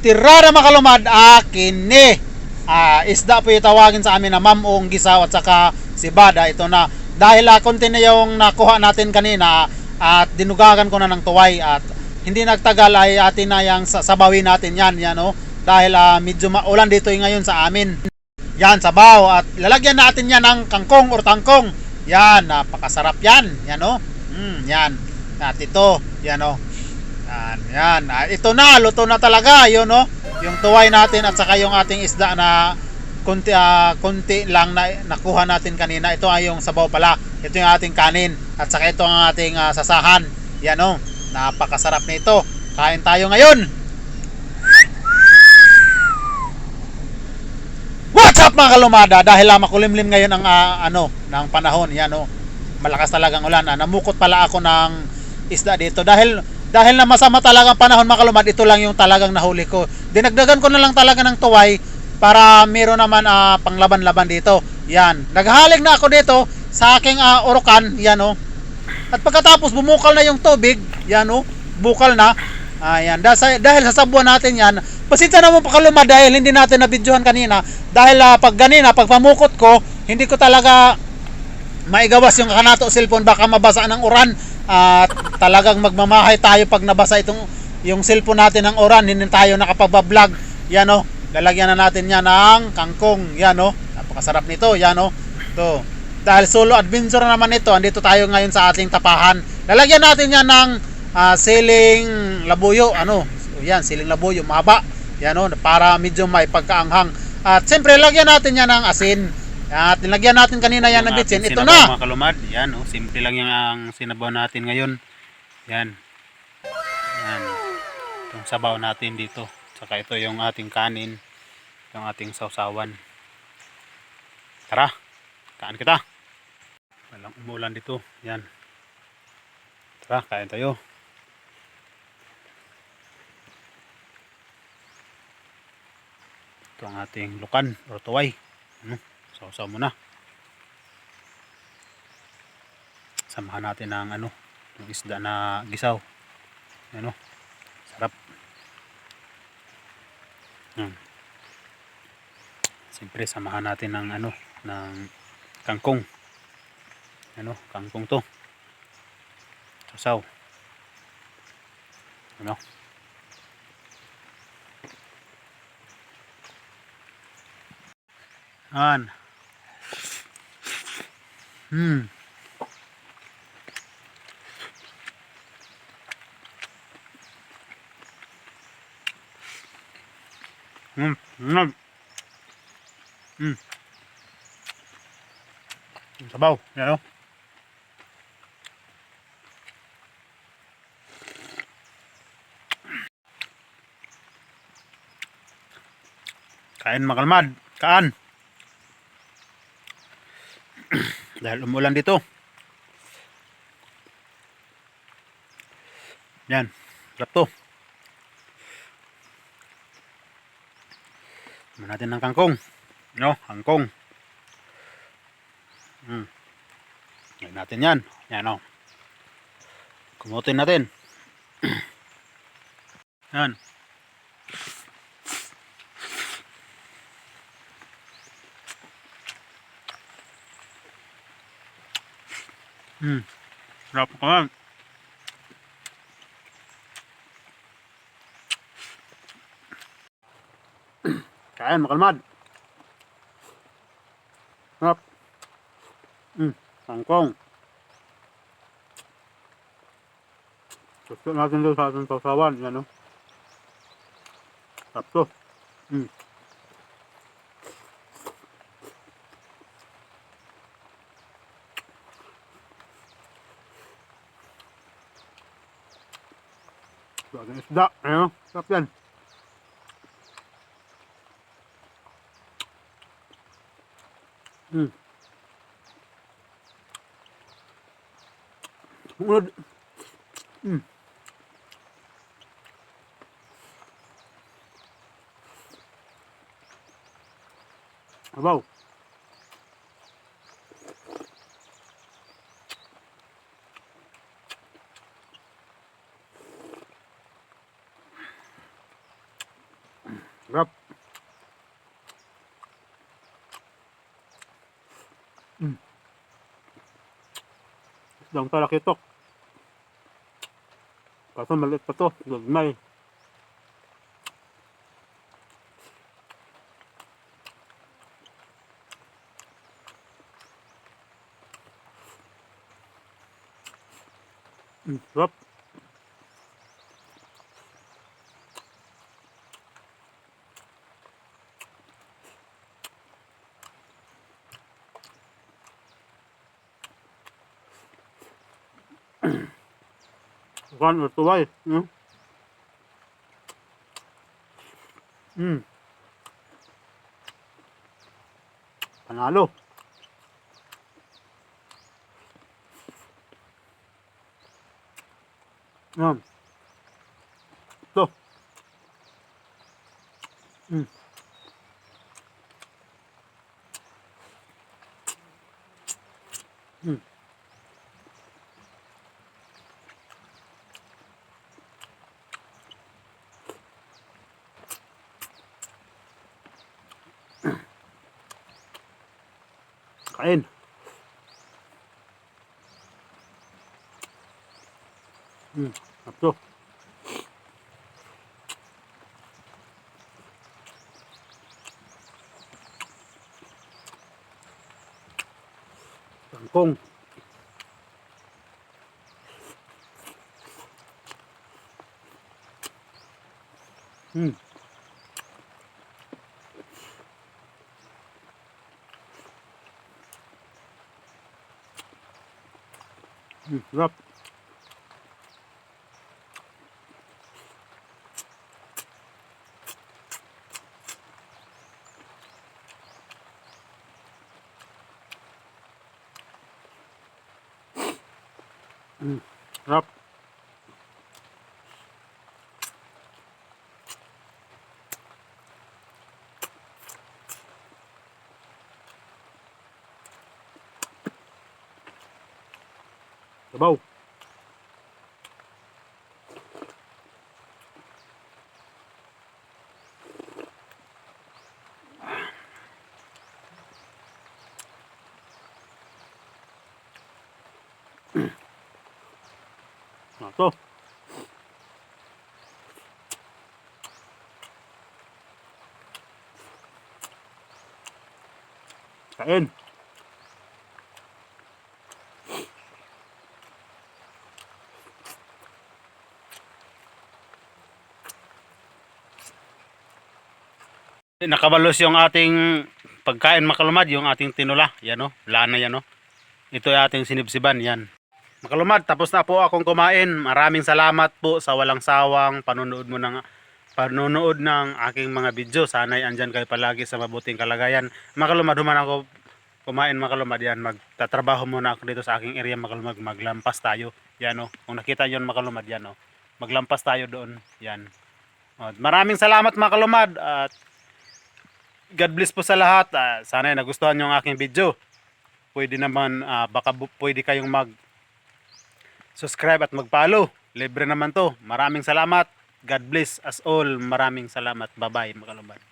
Tirada makalumad akin ni. Ah, isda po yung tawagin sa amin na mamong gisaw at saka si Bada. Ito na dahil uh, konti na yung nakuha natin kanina at dinugagan ko na ng tuway at hindi nagtagal ay atin na yung sa- sabawin natin yan yan oh. Dahil ah, medyo maulan dito ngayon sa amin. Yan sabaw at lalagyan natin yan ng kangkong or tangkong. Yan napakasarap yan. Yan oh. Mm, yan. At ito yan oh yan, yan. Ah, ito na, luto na talaga, yun no. Yung tuway natin at saka yung ating isda na kunti, ah, kunti lang na nakuha natin kanina. Ito ay yung sabaw pala. Ito yung ating kanin at saka ito ang ating ah, sasahan. Yan no. Napakasarap nito. Kain tayo ngayon. What's up mga kalumada? Dahil uh, makulimlim ngayon ang ah, ano, ng panahon. Yan no. Malakas talagang ulan. Ah, namukot pala ako ng isda dito dahil dahil na masama talaga panahon mga kalumad, ito lang yung talagang nahuli ko. Dinagdagan ko na lang talaga ng tuway para meron naman ah, panglaban-laban dito. Yan. Naghahalig na ako dito sa aking ah, urukan. Yan oh. At pagkatapos bumukal na yung tubig, yan oh, bukal na. Ayan, dahil dahil sa sabuan natin yan, pasensya naman pa kaluma dahil hindi natin nabidyohan kanina. Dahil ah, pag ganina, pag pamukot ko, hindi ko talaga maigawas yung kanato cellphone baka mabasa ng uran at talagang magmamahay tayo pag nabasa itong yung cellphone natin ng uran hindi tayo nakapagbablog. Yan o lalagyan na natin yan ng kangkong. Yan o napakasarap nito. Yan o to dahil solo adventure naman ito andito tayo ngayon sa ating tapahan. Lalagyan natin yan ng ah, siling labuyo. Ano? Yan siling labuyo. Mahaba. Yan o para medyo may pagkaanghang. At siyempre lagyan natin yan ng asin at nilagyan natin kanina yan ng bitsin. Ito na. Mga kalumad, yan oh, simple lang yung ang sinabaw natin ngayon. Yan. Yan. Itong sabaw natin dito. Saka ito yung ating kanin, yung ating sausawan. Tara, kaan kita. Walang umulan dito. Yan. Tara, kain tayo. Ito ang ating lukan or tuway. Ano? Sausaw mo na. Samahan natin ng ano, yung isda na gisaw. Ano? Sarap. Yan. Siyempre samahan natin ng ano, ng kangkong. Ano, kangkong to. Sausaw. Ano? Yan. Hmm. Hmm. Hmm. Hmm. Sabaw. Yan o. Kain makalmad. Kaan. Dahil umulan dito. Yan. Sarap to. Tignan natin ng kangkong. No, kangkong. Hmm. Yan natin yan. Yan o. Kumutin natin. yan. Hmm. Sarap ko yan. Kain, makalmad. Sarap. Hmm, kangkong. Gusto natin doon sa ating sasawan. Yan o. Sarap to. Hmm. Bagay isda. Ayun, sarap yan. Hmm. Unod. Hmm. Abaw. Sarap. Mm. Isdang talakitok. Kaso maliit pa to. Gagmay. Mm, sarap. One or two ay. Mm. Panalo. Yan. Ito. Mm. Kain. Hmm, ito. Kangkong. Hmm. Hmm, sarap. Sarap. Sabaw. Nah, to. Kain. Nakabalos yung ating pagkain makalumad, yung ating tinula. Yan o, lana yan o. Ito yung ating sinibsiban, yan. Makalumad, tapos na po akong kumain. Maraming salamat po sa walang sawang panunood mo ng panunood ng aking mga video. Sana'y andyan kayo palagi sa mabuting kalagayan. Makalumad, human ako kumain makalumad yan. Magtatrabaho muna ako dito sa aking area makalumad. Maglampas tayo. Yan o. Kung nakita nyo makalumad yan o. Maglampas tayo doon. Yan. Maraming salamat makalumad at God bless po sa lahat. Ah, sana ay nagustuhan nyo ang aking video. Pwede naman, ah, baka pwede kayong mag subscribe at mag-follow. Libre naman to. Maraming salamat. God bless us all. Maraming salamat. Bye-bye mga kalumban.